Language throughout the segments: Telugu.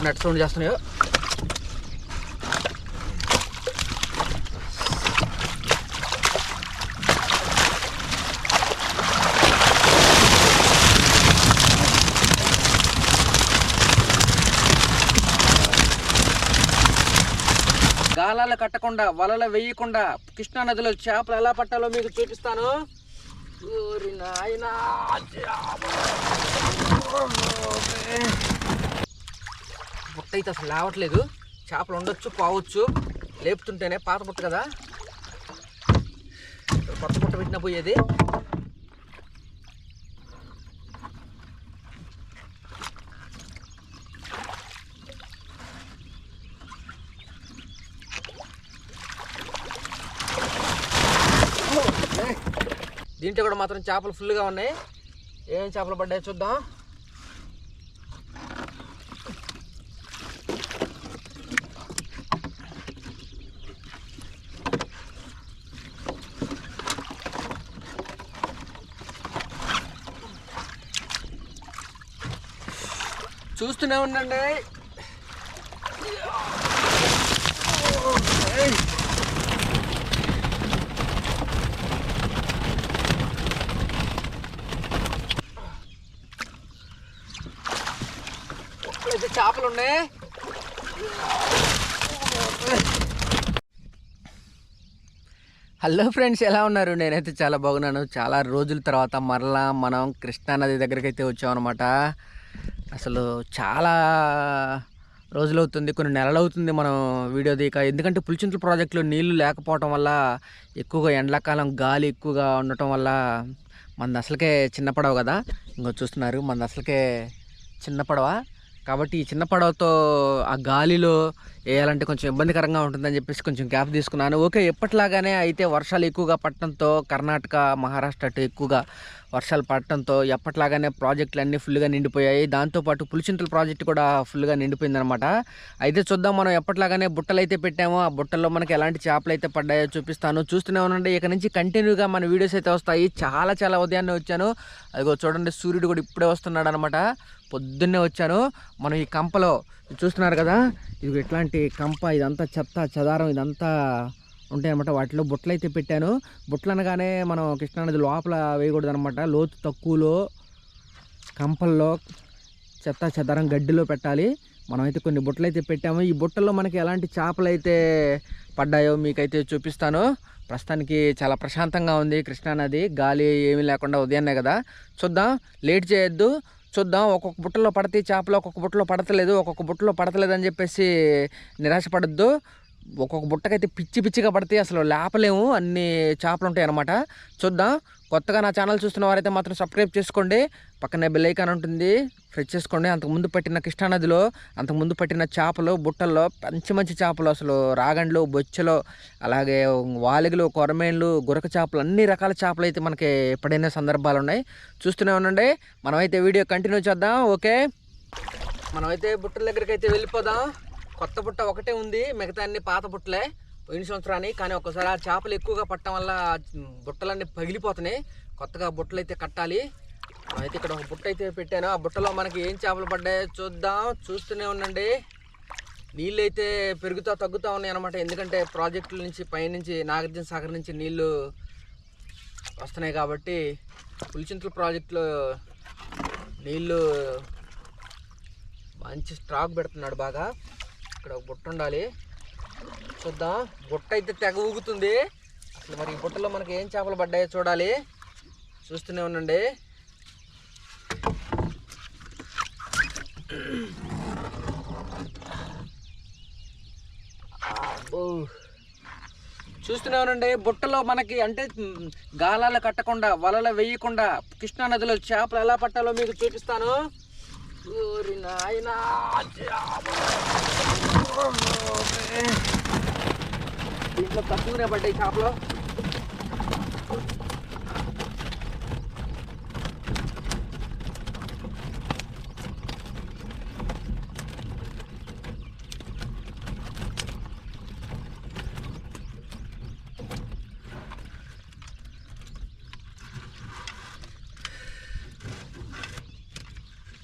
ఇప్పుడు నెట్ సౌండ్ చేస్తున్నాయో. గాలాలు కట్టకుండా వలలు వేయకుండా కృష్ణా నదిలో చేపలు ఎలా పట్టాలో మీకు చూపిస్తాను. ఓరి నాయనా బుట్ట అయితే అసలు లేవట్లేదు. చేపలు ఉండొచ్చు పోవచ్చు. లేపుతుంటేనే పాత బుట్ట కదా. కొత్త బుట్ట పెట్టిన పోయేది. దీంట్లో కూడా మాత్రం చేపలు ఫుల్గా ఉన్నాయి. ఏం చేపలు పడ్డాయో చూద్దాం. చూస్తూనే ఉండండి. చేపలు ఉన్నాయి. హలో ఫ్రెండ్స్ ఎలా ఉన్నారు? నేనైతే చాలా బాగున్నాను. చాలా రోజుల తర్వాత మరలా మనం కృష్ణా నది దగ్గరికి అయితే వచ్చామన్నమాట. అసలు చాలా రోజులు అవుతుంది కొన్ని నెలలు అవుతుంది మనం వీడియో తీక ఎందుకంటే పులిచింతల ప్రాజెక్టులో నీళ్ళు లేకపోవటం వల్ల ఎక్కువగా ఎండాకాలం గాలి ఎక్కువగా ఉండటం వల్ల మన అసలుకే చిన్న పడవ కదా. ఇంకో చూస్తున్నారు మన అసలుకే చిన్న పడవ. కాబట్టి ఈ చిన్న పడవతో ఆ గాలిలో వేయాలంటే కొంచెం ఇబ్బందికరంగా ఉంటుందని చెప్పేసి కొంచెం గ్యాప్ తీసుకున్నాను. ఓకే ఎప్పటిలాగానే అయితే వర్షాలు ఎక్కువగా పట్టడంతో కర్ణాటక మహారాష్ట్ర అటు ఎక్కువగా వర్షాలు పడటంతో ఎప్పటిలాగానే ప్రాజెక్టులు అన్నీ ఫుల్గా నిండిపోయాయి దాంతోపాటు పులిచింతల ప్రాజెక్టు కూడా ఫుల్గా నిండిపోయిందనమాట అయితే చూద్దాం మనం ఎప్పటిలాగానే బుట్టలు అయితే పెట్టామో ఆ బుట్టల్లో మనకి ఎలాంటి చేపలు అయితే పడ్డాయో చూపిస్తాను. చూస్తూనే ఉండండి. ఇక నుంచి కంటిన్యూగా మన వీడియోస్ అయితే వస్తాయి. చాలా చాలా ఉదయాన్నే వచ్చాను. అదిగో చూడండి సూర్యుడు కూడా ఇప్పుడే వస్తున్నాడు అనమాట పొద్దున్నే వచ్చాను. మనం ఈ కంపలో చూస్తున్నారు కదా ఇది ఎట్లాంటి కంప ఇదంతా చెత్త చెదారం ఇదంతా ఉంటాయన్నమాట. వాటిలో బుట్టలు అయితే పెట్టాను. బుట్టలు అనగానే మనం కృష్ణానది లోపల వేయకూడదు అనమాట లోతు తక్కువలో కంపల్లో చెత్త చెదారం గడ్డిలో పెట్టాలి. మనమైతే కొన్ని బుట్టలు అయితే పెట్టాము. ఈ బుట్టల్లో మనకి ఎలాంటి చేపలు అయితే పడ్డాయో మీకైతే చూపిస్తాను. ప్రస్తుతానికి చాలా ప్రశాంతంగా ఉంది కృష్ణానది గాలి ఏమీ లేకుండా ఉదయాన్నే కదా. చూద్దాం. లేట్ చేయొద్దు. చూద్దాం. ఒక్కొక్క బుట్టలో పడితే చేపలు ఒక్కొక్క బుట్టలో పడతలేదు ఒక్కొక్క బుట్టలో పడతలేదు అని చెప్పేసి నిరాశపడద్దు. ఒక్కొక్క బుట్టకైతే పిచ్చి పిచ్చిగా పడితే అసలు లేపలేము. అన్ని చేపలు ఉంటాయి అనమాట చూద్దాం. కొత్తగా నా ఛానల్ చూస్తున్న వారైతే మాత్రం సబ్స్క్రైబ్ చేసుకోండి. పక్కనే బెల్ ఐకాన్ ఉంటుంది. ఫ్రెష్ చేసుకోండి. అంతకుముందు పట్టిన కృష్ణానదిలో అంతకుముందు పట్టిన చేపలు బుట్టల్లో మంచి మంచి చేపలు అసలు రాగండ్లు బొచ్చెలు అలాగే వాలిగలు కొరమేన్లు గురక చేపలు అన్ని రకాల చేపలు అయితే మనకి ఎప్పుడైనా సందర్భాలు ఉన్నాయి చూస్తూనే ఉండండి. మనమైతే వీడియో కంటిన్యూ చేద్దాం. ఓకే? మనమైతే బుట్టల దగ్గరికి అయితే వెళ్ళిపోదాం. కొత్త బుట్ట ఒకటే ఉంది. మిగతా అన్ని పాత బుట్టలే. పోయిన సంవత్సరాన్ని కానీ ఒకసారి ఆ చేపలు ఎక్కువగా పట్టడం వల్ల బుట్టలన్నీ పగిలిపోతున్నాయి. కొత్తగా బుట్టలు అయితే కట్టాలి. అయితే ఇక్కడ ఒక బుట్ట అయితే పెట్టాను. ఆ బుట్టలో మనకి ఏం చేపలు పడ్డాయో చూద్దాం. చూస్తూనే ఉండండి. నీళ్ళు అయితే పెరుగుతూ తగ్గుతూ ఉన్నాయి అనమాట ఎందుకంటే ప్రాజెక్టుల నుంచి పైనుంచి నాగార్జున సాగర్ నుంచి నీళ్ళు వస్తున్నాయి కాబట్టి పులిచింతల ప్రాజెక్టులో నీళ్ళు మంచి స్టాక్ పెడుతున్నాడు బాగా. ఇక్కడ ఒక బుట్ట ఉండాలి. చూద్దాం. బుట్ట అయితే తెగ ఊగుతుంది. అసలు మరి ఈ బుట్టలో మనకి ఏం చేపలు పడ్డాయో చూడాలి. చూస్తూనే ఉండండి. చూస్తున్నానండి బుట్టలో మనకి అంటే గాలాలు కట్టకుండా వలలు వేయకుండా కృష్ణా నదిలో చేపలు ఎలా పట్టాలో మీకు చూపిస్తాను. ఓరి నాయనా దీంట్లో తక్కువనే పడ్డాయి చేపలు.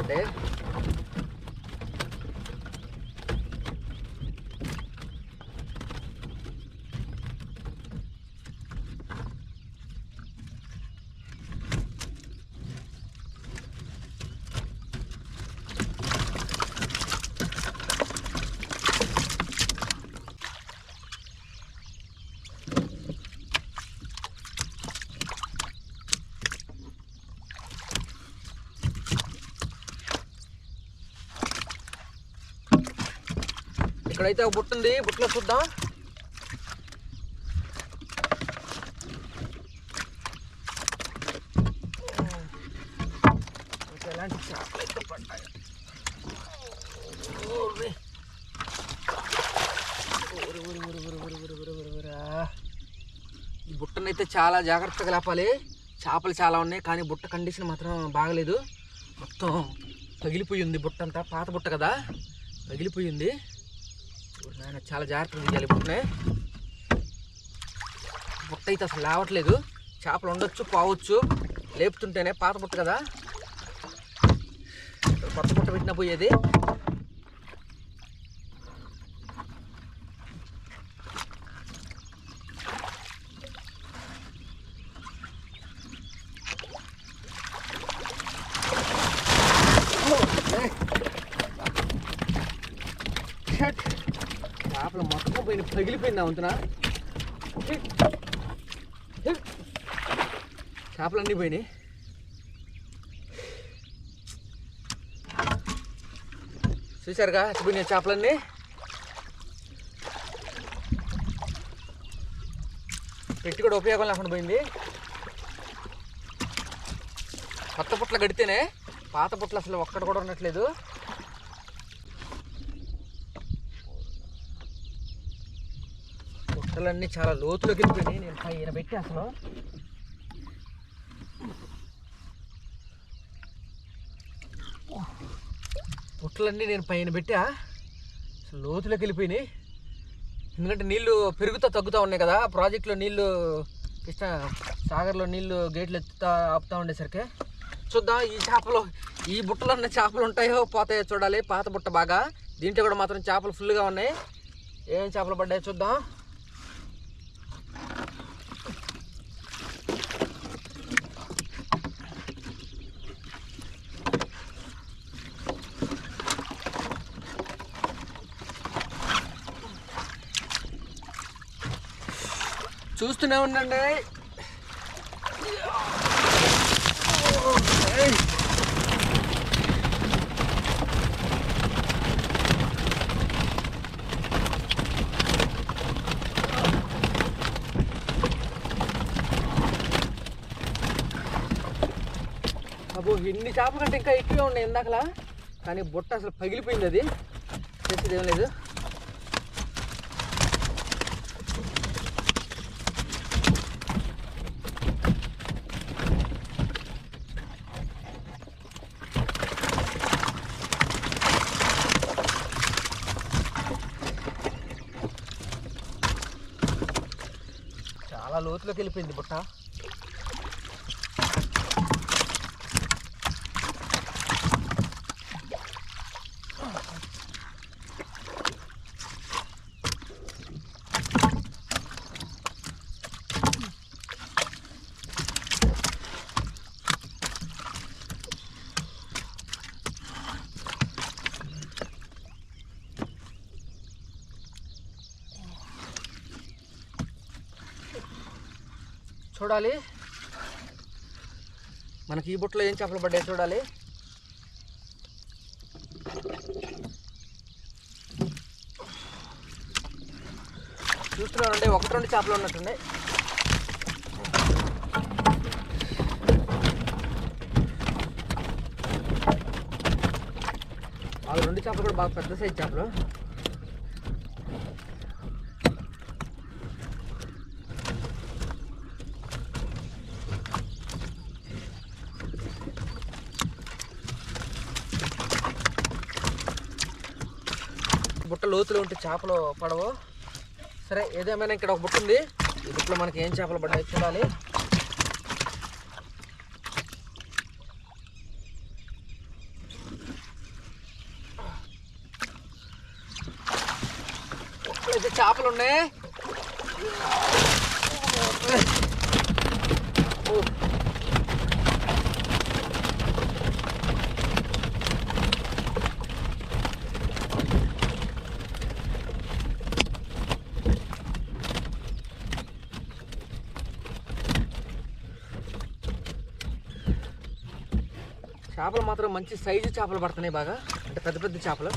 poder. ఇక్కడైతే ఒక బుట్ట ఉంది. బుట్టలో చూద్దాం. చేపలు ఈ బుట్టనైతే చాలా జాగ్రత్తగా లేపాలి. చేపలు చాలా ఉన్నాయి కానీ బుట్ట కండిషన్ మాత్రం బాగలేదు. మొత్తం పగిలిపోయింది బుట్ట అంతా పాత బుట్ట కదా. పగిలిపోయింది నాయన చాలా జాగ్రత్తగా తీయాలి ఇప్పుడునే బుట్ట అయితే అసలు లేవట్లేదు. చేపలు ఉండొచ్చు పోవచ్చు. లేపుతుంటేనే పాత బుట్ట కదా. కొత్త బుట్ట పెట్టిన పోయేది. చేపలు పగిలిపోయిందా వంతున? చేపలన్నీ పోయినాయి. చూసారుగా పోయినాయి చేపలన్నీ? పెట్టి కూడా ఉపయోగం లేకుండా పోయింది. కొత్త పుట్ల గడితేనే పాత పుట్ల అసలు ఒక్కటి కూడా ఉండట్లేదు. పుట్టలన్నీ చాలా లోతులోకి వెళ్ళిపోయినాయి. నేను పైన పెట్టి అసలు బుట్టలన్నీ నేను పైన పెట్టా. అసలు లోతులోకి వెళ్ళిపోయినాయి. ఎందుకంటే నీళ్ళు పెరుగుతూ తగ్గుతూ ఉన్నాయి కదా. ప్రాజెక్టులో నీళ్ళు కృష్ణ సాగర్లో నీళ్ళు గేట్లు ఎత్తుతా ఆపుతా ఉండేసరికి చూద్దాం ఈ చేపలు ఈ బుట్టలో ఉన్న చేపలు ఉంటాయో పోతాయో చూడాలి. పాత బుట్ట బాగా. దీంట్లో కూడా మాత్రం చేపలు ఫుల్గా ఉన్నాయి. ఏం చేపలు పడ్డాయో చూద్దాం. చూస్తూనే ఉండండి. అబ్బో ఇన్ని చేప కంటే ఇంకా ఎక్కువే ఉన్నాయి ఇందాకలా. కానీ బుట్ట అసలు పగిలిపోయింది అది. చేసేది ఏం లేదు చాలా లోతులోకి వెళ్ళిపోయింది బుట్ట. చూడాలి. మనకి ఈ బుట్టలో ఏం చేపలు పడ్డాయి చూడాలి. చూస్తున్నానండి ఒకటి రెండు చేపలు ఉన్నట్టుండే. వాళ్ళు రెండు చేపలు కూడా బాగా పెద్ద సైజ్ చేపలు. లోతులో ఉంటే చేపలు పడవు. సరే ఏదేమైనా ఇక్కడ ఒక బుట్ట ఉంది. ఈ బుట్టలో మనకి ఏం చేపలు పడ్డాయి చూడాలి. అయితే చేపలు ఉన్నాయి ఓ. చేపలు మాత్రం మంచి సైజు చేపలు పడుతున్నాయి బాగా. అంటే పెద్ద పెద్ద చేపలు.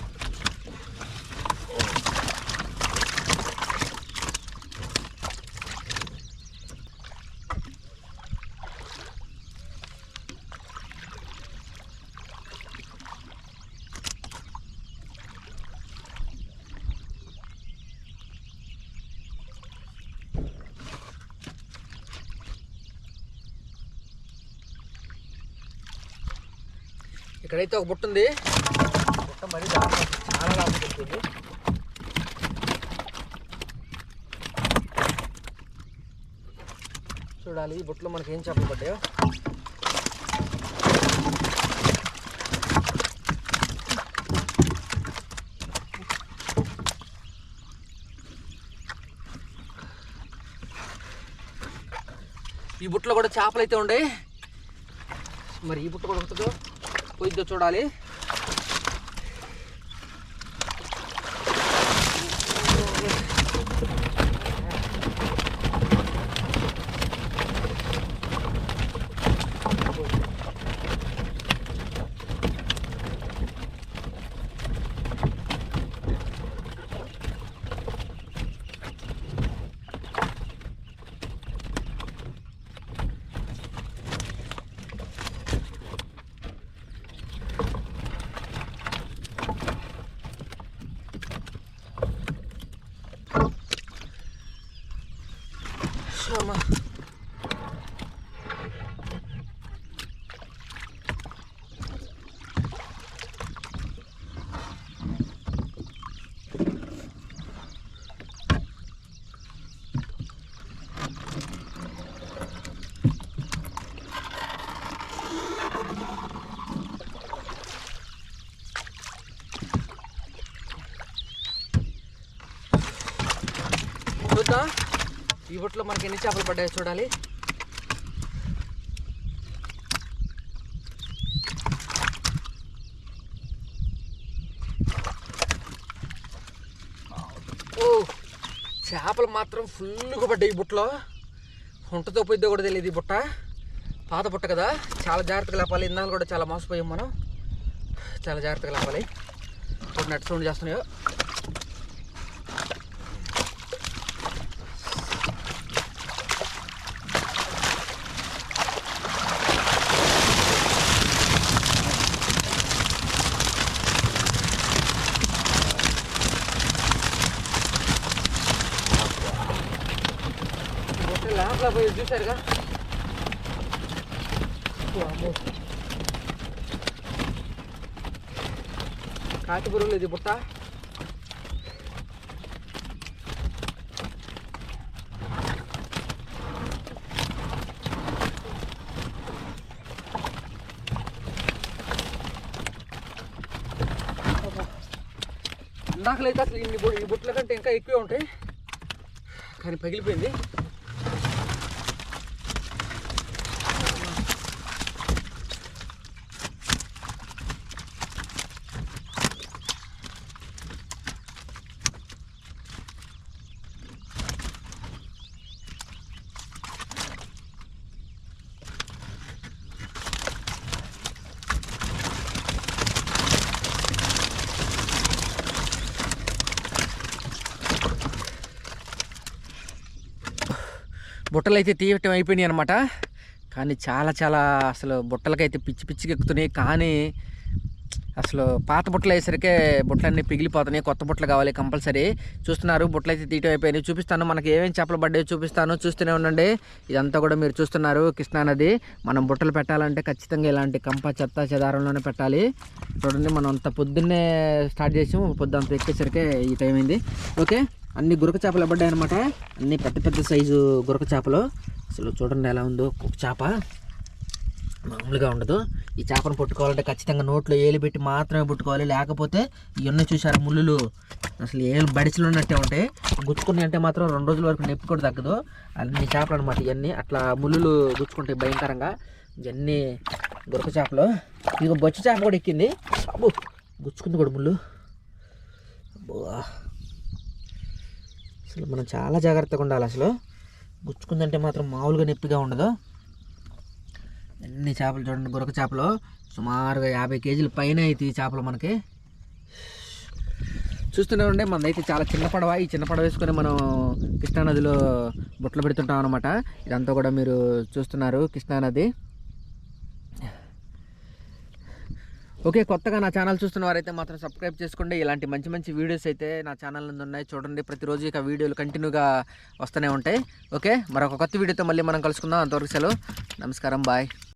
ఇక్కడైతే ఒక బుట్ట ఉంది. బుట్ట మరీ చాలా లాభం దొరుకుతుంది చూడాలి ఈ బుట్టలో మనకి ఏం చేపలు పడ్డాయో. ఈ బుట్టలో కూడా చేపలు అయితే ఉండే. మరి ఈ బుట్ట కూడా ఉంటుందో పోయిద్దో చూడాలి అమ్మా చూద్దాం ఈ బుట్టలో మనకి ఎన్ని చేపలు పడ్డాయో చూడాలి. ఓ చేపలు మాత్రం ఫుల్గా పడ్డాయి ఈ బుట్టలో ఉంటతో పోయిద్దో కూడా తెలియదు ఈ బుట్ట. పాత బుట్ట కదా చాలా జాగ్రత్తగా లేపాలి. ఇందాలు కూడా చాలా మోసపోయాం మనం. చాలా జాగ్రత్తగా లేపాలి. ఇప్పుడు నెట్ సౌండ్ చేస్తున్నాయో బుట్ట లోపల పోయి చూసారుగా వామ్మో. కాకి బురువులు ఇది బుట్ట ఇందాకలైతే అసలు ఇన్ని ఈ బుట్టల కంటే ఇంకా ఎక్కువే ఉంటాయి. కానీ పగిలిపోయింది. బుట్టలు అయితే తీయటం అయిపోయినాయి అనమాట కానీ చాలా చాలా అసలు బుట్టలకైతే పిచ్చి పిచ్చికి ఎక్కుతున్నాయి. కానీ అసలు పాత బుట్టలు వేసరికే బుట్టలన్నీ పిగిలిపోతున్నాయి. కొత్త బుట్టలు కావాలి కంపల్సరీ. చూస్తున్నారు బుట్టలు అయితే తీయటం అయిపోయినాయి. చూపిస్తాను మనకి ఏమేమి చేపలు పడ్డాయో చూపిస్తాను. చూస్తూనే ఉండండి. ఇదంతా కూడా మీరు చూస్తున్నారు కృష్ణానది మనం బుట్టలు పెట్టాలంటే ఖచ్చితంగా ఇలాంటి కంప చెత్త చెదారంలోనే పెట్టాలి. చూడండి మనం అంత పొద్దున్నే స్టార్ట్ చేసాము. పొద్దుంత ఎక్కేసరికి ఈ టైం అయింది. ఓకే? అన్ని గురక చేపలు పడ్డాయి అనమాట అన్ని పెద్ద పెద్ద సైజు గురక చేపలు. అసలు చూడండి ఎలా ఉందో ఒక చేప. మామూలుగా ఉండదు. ఈ చేపను పట్టుకోవాలంటే ఖచ్చితంగా నోట్లో ఏలు పెట్టి మాత్రమే పట్టుకోవాలి. లేకపోతే ఇవన్నీ చూసారా ముళ్ళులు? అసలు ఏలు బడిచలు ఉన్నట్టే ఉంటాయి. గుచ్చుకుని అంటే మాత్రం రెండు రోజుల వరకు నొప్పి కూడా తగ్గదు. అన్ని చేపలు అనమాట ఇవన్నీ అట్లా ముళ్ళులు గుచ్చుకుంటాయి భయంకరంగా. ఇవన్నీ గురక చేపలు. ఇక బొచ్చు చేప కూడా ఎక్కింది. అబ్బో గుచ్చుకుంది కూడా ముళ్ళు. అబ్బో. అసలు మనం చాలా జాగ్రత్తగా ఉండాలి అసలు. గుచ్చుకుందంటే మాత్రం మామూలుగా నొప్పిగా ఉండదు. అన్ని చేపలు చూడండి గురక చేపలు. సుమారుగా యాభై కేజీల పైన అయితే ఈ చేపలు మనకి. చూస్తూనే ఉండే మనదైతే చాలా చిన్న పడవ. ఈ చిన్న పడవ వేసుకొని మనం కృష్ణానదిలో బుట్టలు పెడుతుంటాం అనమాట ఇదంతా కూడా మీరు చూస్తున్నారు కృష్ణానది. ఓకే కొత్తగా నా ఛానల్ చూస్తున్న వారైతే మాత్రం సబ్స్క్రైబ్ చేసుకోండి. ఇలాంటి మంచి మంచి వీడియోస్ అయితే నా ఛానల్ నుండి ఉన్నాయి. చూడండి ప్రతిరోజు ఇక వీడియోలు కంటిన్యూగా వస్తూనే ఉంటాయి. ఓకే మరొక కొత్త వీడియోతో మళ్ళీ మనం కలుసుకుందాం. అంతవరకు సెలవు. నమస్కారం బాయ్.